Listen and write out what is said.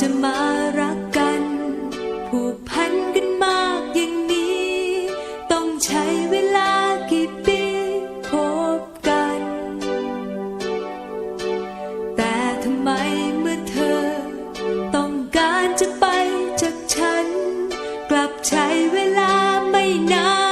จะมารักกัน ผูกพันกันมากอย่างนี้ ต้องใช้เวลากี่ปีพบกัน แต่ทำไมเมื่อเธอ ต้องการจะไปจากฉัน กลับใช้เวลาไม่นาน